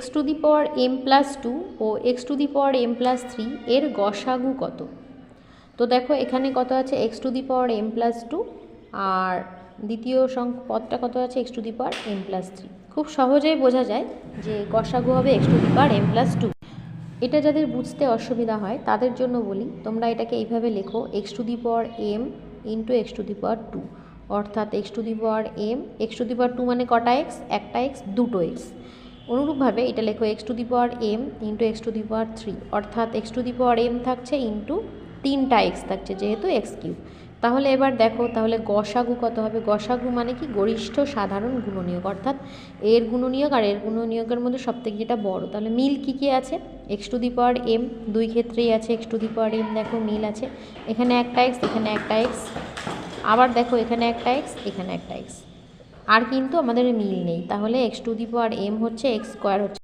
X to the power m plus two O x to the power m plus three এর গসাগু কত? তো দেখো, এখানে কত আছে? X to the power m plus two আর দ্বিতীয় সংখ পদটা কত আছে? X to the power m plus three. খুব সহজেই বোঝা যায় যে গসাগু হবে x to the power m plus two. এটা যাদের বুঝতে অসুবিধা হয়, তাদের জন্য বলি, তোমরা এটাকে এইভাবে লেখো, x to the power m into x to the power two. অর্থাৎ x to the power m, x to the power two মানে কটা এক্স? একটা এক্স, দুটো এক্স। অনুরূপভাবে এটা লেখো x to the power m into x to the power three অর্থাৎ x to the power m থাকছে ইন্টু তিনটা এক্স থাকছে যেহেতু এক্স কিউব তাহলে এবার দেখো, তাহলে গসাগু কত হবে? গসাগু মানে কি? গরিষ্ঠ সাধারণ গুণনীয়ক, অর্থাৎ এর গুণনীয়ক আর এর গুণনীয়কের মধ্যে সবথেকে যেটা বড়। তাহলে মিল কী কী আছে? X to the power m দুই ক্ষেত্রেই আছে x to the power m দেখো মিল আছে। এখানে একটা এক্স এখানে একটা এক্স আবার দেখো এখানে একটা এক্স এখানে একটা এক্স আর কিন্তু আমাদের মিল নেই। তাহলে x to the power m হচ্ছে এক্স স্কোয়ার হচ্ছে